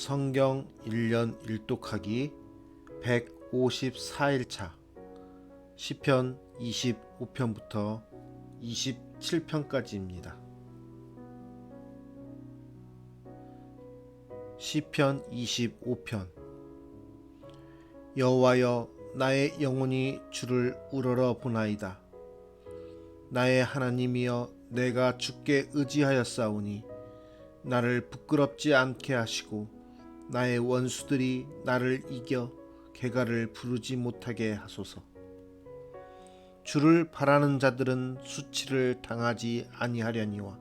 성경 1년 1독하기 154일차 시편 25편부터 27편까지입니다. 시편 25편 여호와여 나의 영혼이 주를 우러러 보나이다. 나의 하나님이여 내가 주께 의지하였사오니 나를 부끄럽지 않게 하시고 나의 원수들이 나를 이겨 개가를 부르지 못하게 하소서. 주를 바라는 자들은 수치를 당하지 아니하려니와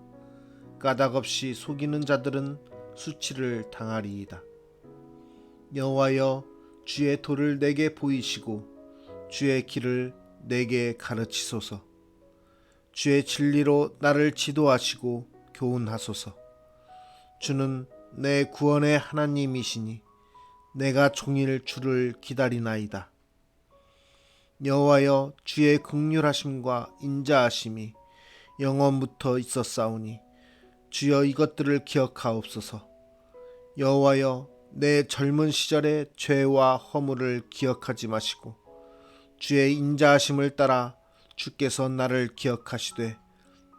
까닭없이 속이는 자들은 수치를 당하리이다. 여호와여 주의 도를 내게 보이시고 주의 길을 내게 가르치소서. 주의 진리로 나를 지도하시고 교훈하소서. 주는 내 구원의 하나님이시니 내가 종일 주를 기다리나이다. 여호와여 주의 극률하심과 인자하심이 영원부터 있었사오니 주여 이것들을 기억하옵소서. 여호와여 내 젊은 시절의 죄와 허물을 기억하지 마시고 주의 인자하심을 따라 주께서 나를 기억하시되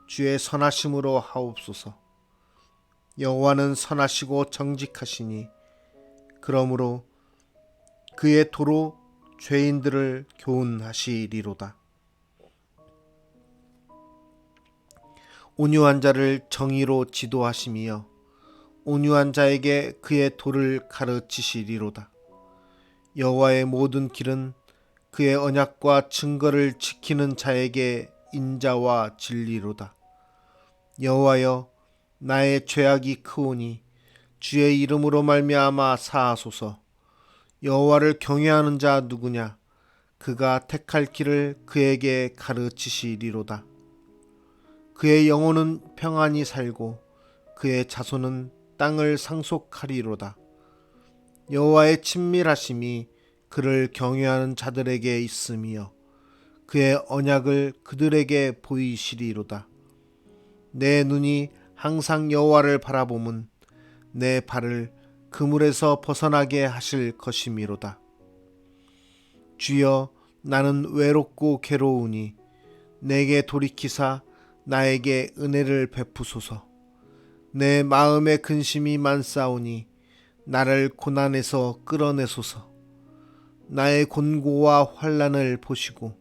주의 선하심으로 하옵소서. 여호와는 선하시고 정직하시니 그러므로 그의 도로 죄인들을 교훈하시리로다. 온유한 자를 정의로 지도하심이여 온유한 자에게 그의 도를 가르치시리로다. 여호와의 모든 길은 그의 언약과 증거를 지키는 자에게 인자와 진리로다. 여호와여 나의 죄악이 크오니 주의 이름으로 말미암아 사하소서. 여호와를 경외하는 자 누구냐? 그가 택할 길을 그에게 가르치시리로다. 그의 영혼은 평안히 살고 그의 자손은 땅을 상속하리로다. 여호와의 친밀하심이 그를 경외하는 자들에게 있음이여 그의 언약을 그들에게 보이시리로다. 내 눈이 항상 여호와를 바라보면 내 발을 그물에서 벗어나게 하실 것이미로다. 주여 나는 외롭고 괴로우니 내게 돌이키사 나에게 은혜를 베푸소서. 내 마음의 근심이 많사오니 나를 고난에서 끌어내소서. 나의 곤고와 환란을 보시고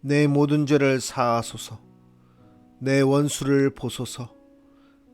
내 모든 죄를 사하소서. 내 원수를 보소서.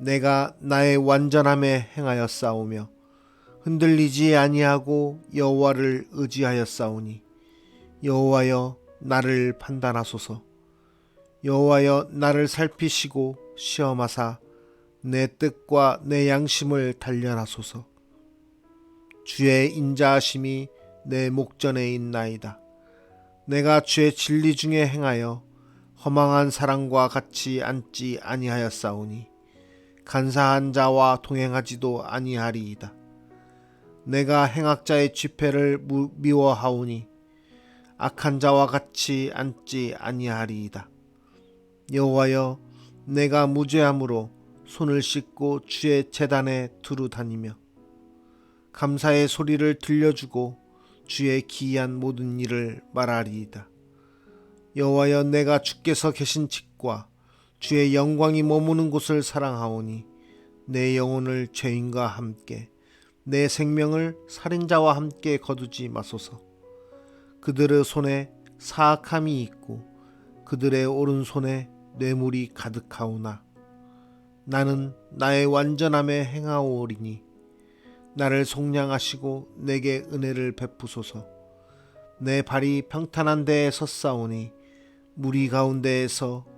내가 나의 완전함에 행하여 싸우며 흔들리지 아니하고 여호와를 의지하여 싸우니 여호와여 나를 판단하소서. 여호와여 나를 살피시고 시험하사 내 뜻과 내 양심을 단련하소서. 주의 인자하심이 내 목전에 있나이다. 내가 주의 진리 중에 행하여 허망한 사랑과 같이 앉지 아니하였사오니 간사한 자와 동행하지도 아니하리이다. 내가 행악자의 집회를 미워하오니 악한 자와 같이 앉지 아니하리이다. 여호와여 내가 무죄함으로 손을 씻고 주의 재단에 두루 다니며 감사의 소리를 들려주고 주의 기이한 모든 일을 말하리이다. 여호와여 내가 주께서 계신 집과 주의 영광이 머무는 곳을 사랑하오니 내 영혼을 죄인과 함께 내 생명을 살인자와 함께 거두지 마소서. 그들의 손에 사악함이 있고 그들의 오른손에 뇌물이 가득하오나 나는 나의 완전함에 행하오리니 나를 속량하시고 내게 은혜를 베푸소서. 내 발이 평탄한 데에 섰사오니 무리 가운데에서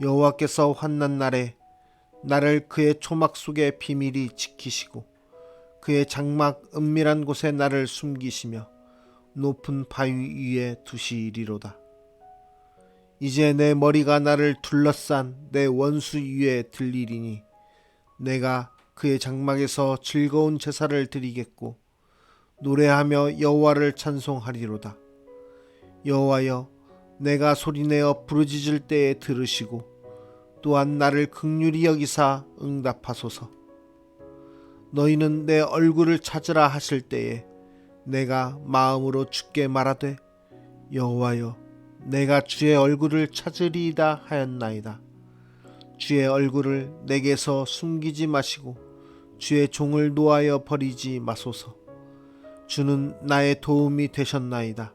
여호와께서 환난 날에 나를 그의 초막 속에 비밀히 지키시고 그의 장막 은밀한 곳에 나를 숨기시며 높은 바위 위에 두시리로다. 이제 내 머리가 나를 둘러싼 내 원수 위에 들리리니 내가 그의 장막에서 즐거운 제사를 드리겠고 노래하며 여호와를 찬송하리로다. 여호와여 내가 소리내어 부르짖을 때에 들으시고 또한 나를 극률히 여기사 응답하소서. 너희는 내 얼굴을 찾으라 하실 때에 내가 마음으로 주께 말하되 여호와여 내가 주의 얼굴을 찾으리이다 하였나이다. 주의 얼굴을 내게서 숨기지 마시고 주의 종을 놓아여 버리지 마소서. 주는 나의 도움이 되셨나이다.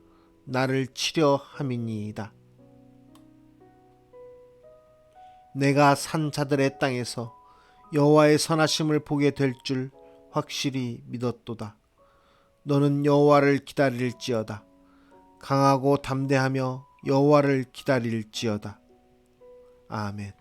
나를 치려 함이니이다. 내가 산 자들의 땅에서 여호와의 선하심을 보게 될 줄 확실히 믿었도다. 너는 여호와를 기다릴지어다. 강하고 담대하며 여호와를 기다릴지어다. 아멘.